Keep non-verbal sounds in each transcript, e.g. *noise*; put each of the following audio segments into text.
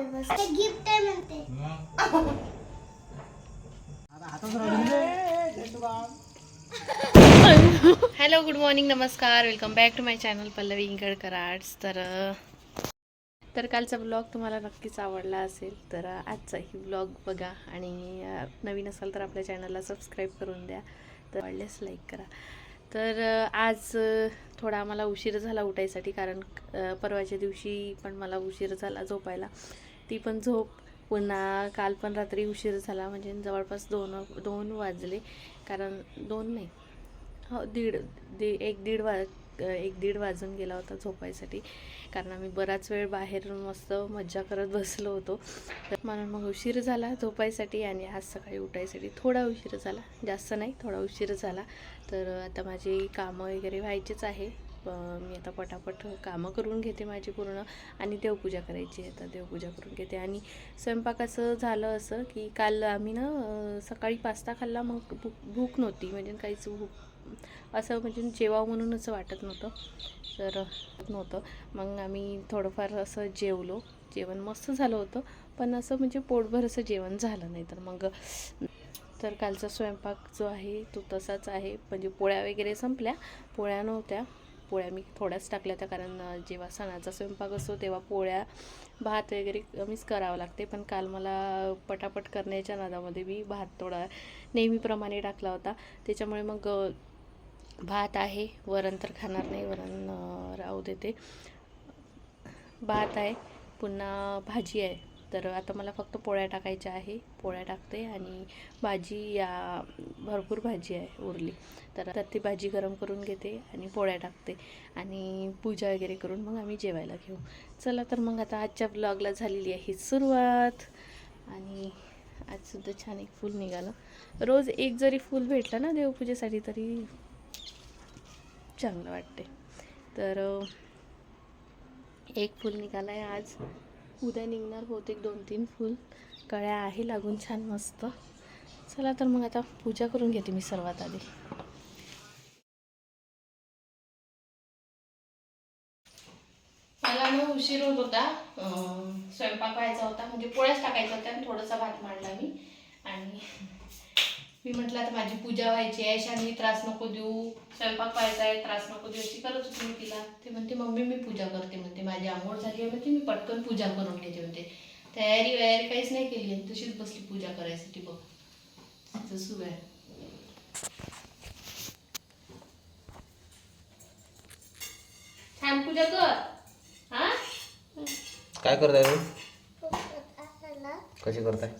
Gift आहे म्हणते. Hello good morning नमस्कार. Welcome back to my channel Pallavi Ingadkar arts तर तर कालचा ब्लॉग तुम्हाला नक्कीच आवडला असेल तर आजचाही ब्लॉग बघा. आणि नवीन असाल तर आपल्या चॅनलला सबस्क्राईब करून द्या. तर आवडल्यास लाईक करा. तर आज थोडा आम्हाला उशीर झाला उठायसाठी कारण परवाच्या दिवशी पण मला उशीर झाला झोपायला. ती पण झोप पुन्हा काल पण रात्री उशीर झाला म्हणजे जवळपास दोन दोन वाजले कारण दोन नाही हो दीड दी एक दीड वा एक दीड वाजून गेला होता झोपायसाठी कारण आम्ही बराच वेळ बाहेर मस्त मज्जा करत बसलो होतो. तर म्हणून मग उशीर झाला झोपायसाठी आणि आज सकाळी उठायसाठी थोडा उशीर झाला जास्त नाही थोडा उशीर झाला. तर आता माझी कामं वगैरे व्हायचीच आहे. मी आता पटापट कामं करून घेते माझी पूर्ण आणि देवपूजा करायची आहे तर देवपूजा करून घेते. आणि स्वयंपाकाचं झालं असं की काल आम्ही ना सकाळी पास्ता खाल्ला मग भूक भूक नव्हती. म्हणजे काहीच भूक असं म्हणजे जेवावं म्हणून असं वाटत नव्हतं. तर नव्हतं. मग आम्ही थोडंफार असं जेवलो. जेवण मस्त झालं होतं. पण असं म्हणजे पोटभर असं जेवण झालं नाही. तर मग तर कालचा स्वयंपाक जो आहे तो तसाच आहे. म्हणजे पोळ्या वगैरे संपल्या. पोळ्या नव्हत्या. पोळ्या मी थोड्याच टाकल्या होत्या कारण जेव्हा सणाचा स्वयंपाक असतो तेव्हा पोळ्या भात वगैरे कमीच करावं लागते. पण काल मला पटापट करण्याच्या नादामध्ये मी भात थोडा नेहमीप्रमाणे टाकला होता. त्याच्यामुळे मग भात आहे. वरण तर खाणार नाही. वरण राहू देते. भात आहे. पुन्हा भाजी आहे. तर आता मला फक्त पोळ्या टाकायच्या आहे. पोळ्या टाकते आणि भाजी या भरपूर भाजी आहे उरली. तर आता ती भाजी गरम करून घेते आणि पोळ्या टाकते आणि पूजा वगैरे करून मग आम्ही जेवायला घेऊ. चला तर मग आता आजच्या ब्लॉगला झालेली आहे सुरुवात. आणि आजसुद्धा छान एक फूल निघालं. रोज एक जरी फूल भेटलं ना देवपूजेसाठी तरी चांगलं वाटते. तर एक फूल निघाला आहे आज. उद्या निघणार बहुतेक दोन तीन फूल. कळ्या आहे लागून छान मस्त. चला तर मग आता पूजा करून घेते मी सर्वात आधी. मला ना उशीर होत होता. स्वयंपाक व्हायचा होता. म्हणजे पोळ्याच टाकायचा होत्या आणि थोडासा भात मांडला मी. आणि मी म्हटलं आता माझी पूजा व्हायची आहे शानी त्रास नको देऊ स्वयंपाक व्हायचा आहे त्रास नको देऊ अशी करत होती मी तिला. ते म्हणते मम्मी मी पूजा करते म्हणते माझी आंघोळ झाली आहे म्हणते मी पटकन पूजा करून घेते म्हणते. तयारी वयारी काहीच नाही केली आणि तशीच बसली पूजा करायसाठी बघ. तिचं सुरू आहे. छान पूजा कर. हा? काय करताय कशी करताय?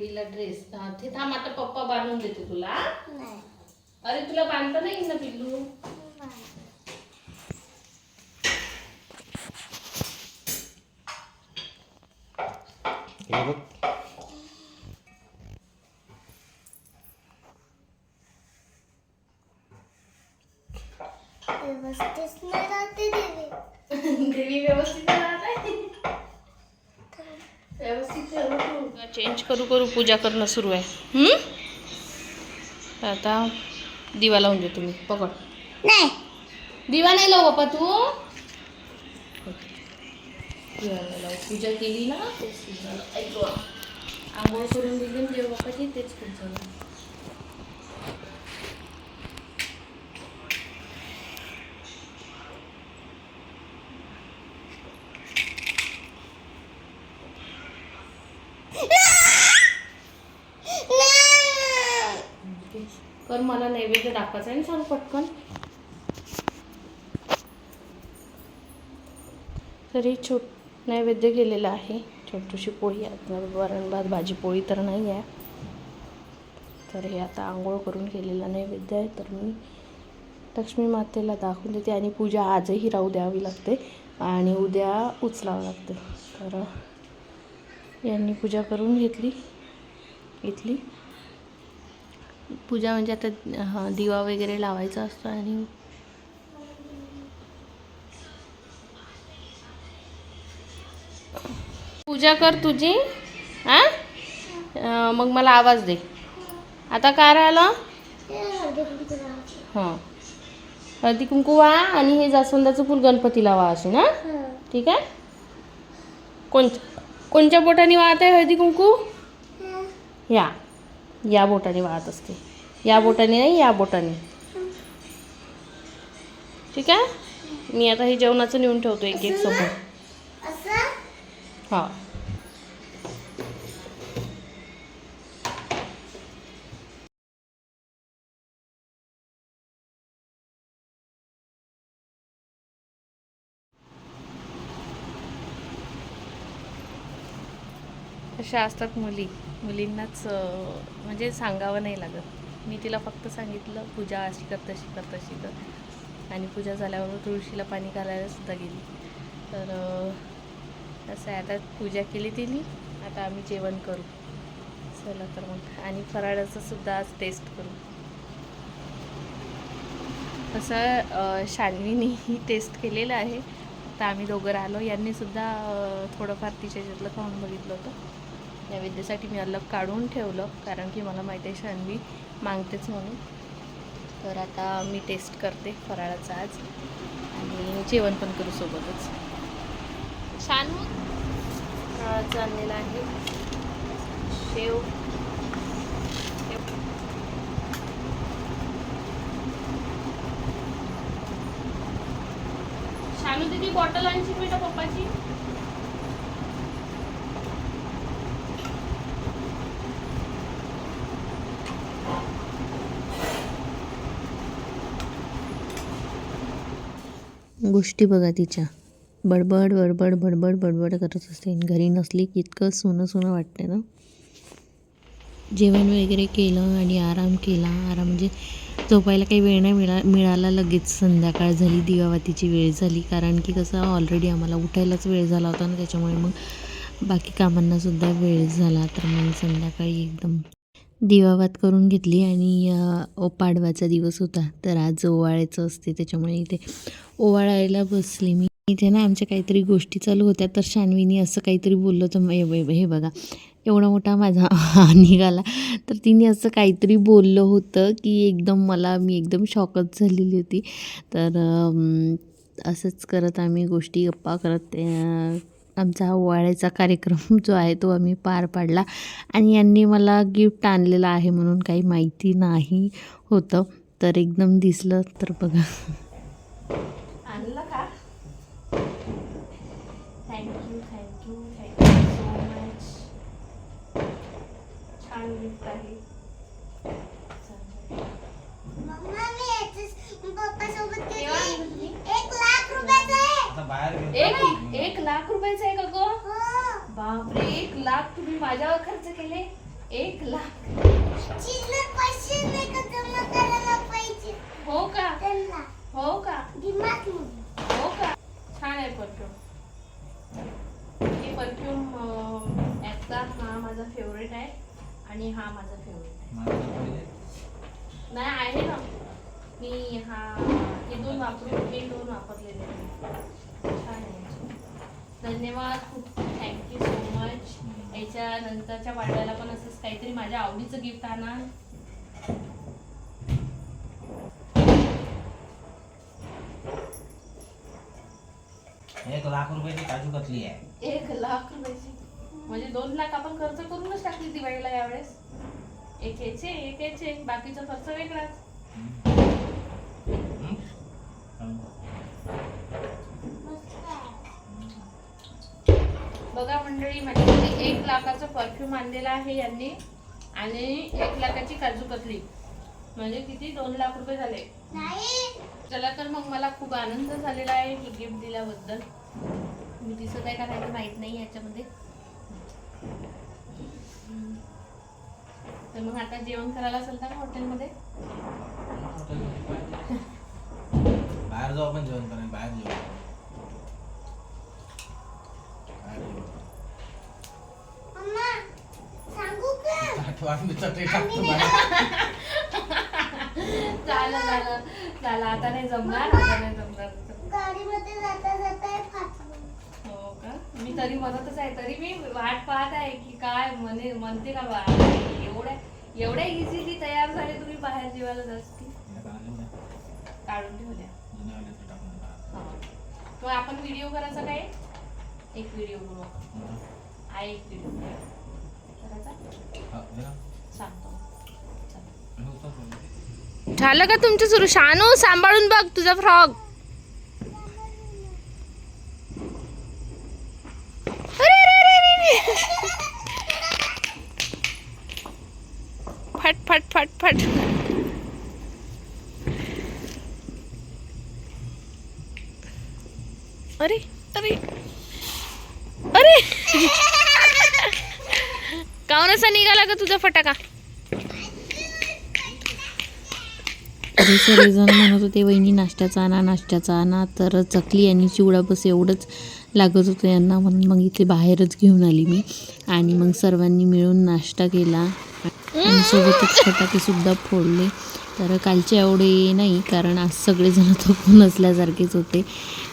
देवीला ड्रेस ते थांब आता पप्पा बांधून देते तुला. नाही. अरे तुला बांधता नाही ना पिल्लू? करू करू पूजा करणं सुरू आहे. हम्म? आता दिवा लावून देतो मी. पकड. नाही. दिवा नाही लावू बाप्पा तू. दिवा नाही लावू. पूजा केली ना? तेच खूप झालं ऐक बा. आंघोळ करून दिली ना देव बाप्पाची तेच खूप तर मला नैवेद्य दाखवायचा आहे ना सांग पटकन. तरी छोट नैवेद्य केलेलं आहे. छोटीशी पोळी आहे. वरण भात भाजी पोळी तर नाही आहे. तर हे आता आंघोळ करून केलेला नैवेद्य आहे. तर मी लक्ष्मी मातेला दाखवून देते आणि पूजा आजही राहू द्यावी लागते आणि उद्या उचलावं लागते. तर यांनी पूजा करून घेतली. इथली. पूजा म्हणजे आता हा, दिवा वगैरे लावायचा असतो आणि पूजा कर तुझी हां? मग मला आवाज दे. आता काय राहिलं? हां. हळदी कुंकू वा आणि हे जास्वंदाचं फुल गणपतीला वा असे ना? ठीक आहे? कोणत्या कोणत्या बोटाने वाहत आहे हळदी कुंकू? या. या बोटाने वाहत असते. या बोटाने नाही या बोटाने. ठीक आहे? मी आता हे जेवणाचं नेऊन ठेवतो एक एक समोर असं? हा. अशा असतात मुली. मुलींनाच म्हणजे सांगावं नाही लागत. मी तिला फक्त सांगितलं पूजा अशी कर तशी कर तशी कर. आणि पूजा झाल्यावर तुळशीला पाणी घालायला सुद्धा गेली. तर असं आहे. आता पूजा केली तिने आता आम्ही जेवण करू. चला तर मग. आणि फराळाचं सुद्धा आज टेस्ट करू. तसं अं, टेस्ट केलेलं आहे. आता आम्ही दोघं राहिलो. यांनी सुद्धा थोडंफार तिच्या ह्याच्यातलं खाऊन बघितलं होतं. नैवेद्यासाठी मी अलग काढून ठेवलं कारण की मला माहिती आहे शान्वी मागतेच म्हणून. तर आता मी टेस्ट करते फराळाचं आज. आणि जेवण पण करू सोबतच. छान फराळाचं आणलेलं आहे शेव. शानू दीदी बॉटल आणशील बेटा पप्पाची? गोष्टी बघा तिच्या. बडबड बडबड बडबड बडबड करत असते. आणि घरी नसली की इतकं सोनं सोनं वाटते ना. जेवण वगैरे केलं आणि आराम केला. आराम म्हणजे झोपायला काही वेळ नाही मिळा मिळाला लगेच. संध्याकाळ झाली दिवावातीची वेळ झाली. कारण की कसं ऑलरेडी आम्हाला उठायलाच वेळ झाला होता ना त्याच्यामुळे मग बाकी कामांनासुद्धा वेळ झाला. तर मग संध्याकाळी एकदम दिवावात करून घेतली आणि पाडवाचा दिवस होता. तर आज ओवाळायचं असते त्याच्यामुळे इथे ओवाळायला बसली मी. इथे ना आमच्या काहीतरी गोष्टी चालू होत्या तर शान्वीनी असं काहीतरी बोललं तर हे बघा एवढा मोठा माझा निघाला. तर तिने असं काहीतरी बोललं होतं की एकदम मला मी एकदम शॉकच झालेली होती. तर असंच करत आम्ही गोष्टी गप्पा करत आमचा हा ओवाळ्याचा कार्यक्रम *laughs* जो आहे तो आम्ही पार पाडला. आणि यांनी मला गिफ्ट आणलेलं आहे म्हणून काही माहिती नाही होतं तर एकदम दिसलं तर बघा. आणलं का? Thank you thank you thank you so much छान गिफ्ट आहे मम्मा मी याच्याच पप्पासोबत केव्हा घेतली. आणलं तुम्ही? एक लाख रुपयाचं आहे आता बाहेर घेऊन एक एक लाख रुपयाचं आहे का गो हो. बापरे एक लाख तुम्ही माझ्यावर खर्च केले एक लाख पैसे नाही का जमा करायला पाहिजे? हो का? त्यांना. हो का? दिमाग. हो का? छान आहे परफ्यूम. हे परफ्यूम ॲपचा हा माझा फेवरेट आहे आणि हा माझा फेवरेट आहे माझं पहिले नाही आहे ना मी हा हे दोन वापरून हे दोन वापरलेले आहे छान आहे धन्यवाद खूप थँक्यू सो मच याच्या नंतरच्या वाढवायला पण असंच काहीतरी माझ्या आवडीचं गिफ्ट आणा. एक लाख रुपयाची काजू कतली आहे. एक लाख रुपयाची. म्हणजे दोन लाख आपण खर्च करूनच टाकली दिवाळीला यावेळेस. एक याचे एक याचे बाकीचा खर्च वेगळाच. बघा मंडळी माझ्याकडे एक लाखाचं परफ्यूम आणलेलं आहे यांनी. आणि एक लाखाची काजू कतली. म्हणजे किती? दोन लाख रुपये झाले. नाही. चला तर मग मला खूप आनंद झालेला आहे ही गिफ्ट दिल्याबद्दल. मी दिसत आहे का नाही माहीत नाही याच्यामध्ये. तर मग आता जेवण करायला चलता का हॉटेलमध्ये. बाहेर जाऊ आपण जेवण करायला बाहेर जेवू बाहेर जेवू. मम्मा सांगू का आठवण मी चटई टाकतो बाहेर झालं झालं झालं आता नाही जमणार आता नाही जमणार. गाडीमध्ये जाता जाता हे फाटलं हो का? मी तरी म्हणतच आहे तरी मी वाट पाहत आहे की काय म्हणे म्हणते का बा एवढ्या एवढ्या इझिली तयार झाले तुम्ही बाहेर जेवायला जास्ती? काढून ठेवल्या जुने वाले ते टाकून दिला. हा. मग आपण व्हिडिओ करायचा काय? एक व्हिडिओ करू हं. आहे एक व्हिडिओ करायचा सांगतो झालं का तुमचं सुरू? शानू सांभाळून बघ तुझा फ्रॉक. फट फट फट फट. अरे अरे. अरे. काऊन असा निघाला का तुझा फटाका. सगळेजण म्हणत होते वहिनी नाश्त्याचा आणा नाश्त्याचा आणा. तर चकली आणि चिवडा बस एवढंच लागत होतं यांना. म्हणून मग इथे बाहेरच घेऊन आली मी. आणि मग सर्वांनी मिळून नाश्ता केला. आणि सोबतच फटाकेसुद्धा फोडले. तर कालचे एवढे नाही कारण आज सगळेजण थकून असल्यासारखेच होते.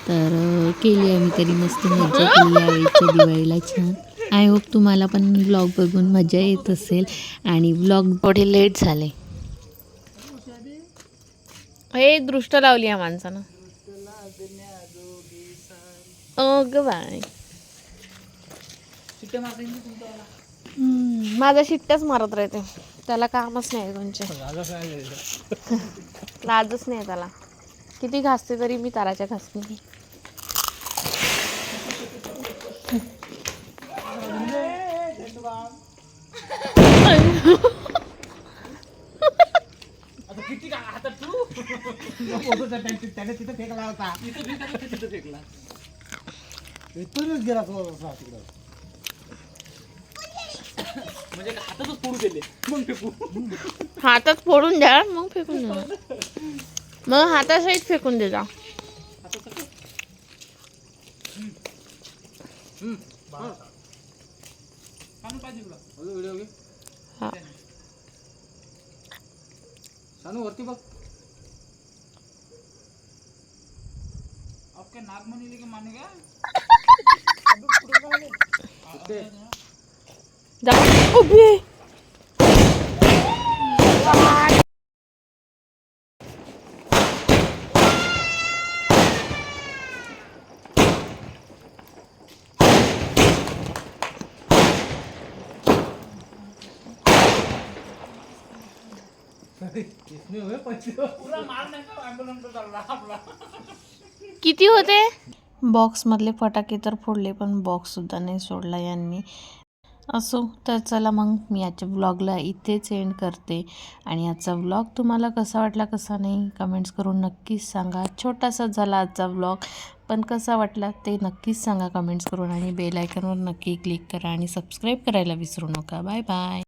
तर केली आम्ही तरी मस्त मजा केली यावेळीच्या दिवाळीला. छान. आय होप तुम्हाला पण ब्लॉग बघून मजा येत असेल. आणि ब्लॉग थोडे लेट झाले. हे दृष्ट लावली या माणसानं. अग बाय माझा शिट्ट्याच मारत राहते. त्याला कामच नाही कोणचे. लाजच नाही त्याला. किती घासते तरी मी ताराच्या घासते नाही. त्याने तिथं फेकला होता तिथं फेकला इथूनच गेला तो असा तिकडं म्हणजे हातातच फोडू गेले मग फेकू हातात फोडून द्या मग फेकून द्या मग हातासहित फेकून व्हिडिओ घे. हा. वरती बघ. आपके नाक में नीले के माने क्या जा उभी. इसमें हुए पैसे पूरा मार नहीं का एम्बुलेंस तो चल रहा अपना किती होते? बॉक्समधले फटाके तर फोडले पण बॉक्ससुद्धा नाही सोडला यांनी. असो तर चला मग मी आजच्या ब्लॉगला इथेच एंड करते. आणि आजचा ब्लॉग तुम्हाला कसा वाटला कसा नाही कमेंट्स करून नक्कीच सांगा. छोटासा झाला आजचा ब्लॉग पण कसा वाटला ते नक्कीच सांगा कमेंट्स करून. आणि बेल आयकॉनवर नक्की क्लिक करा आणि सबस्क्राईब करायला विसरू नका. Bye bye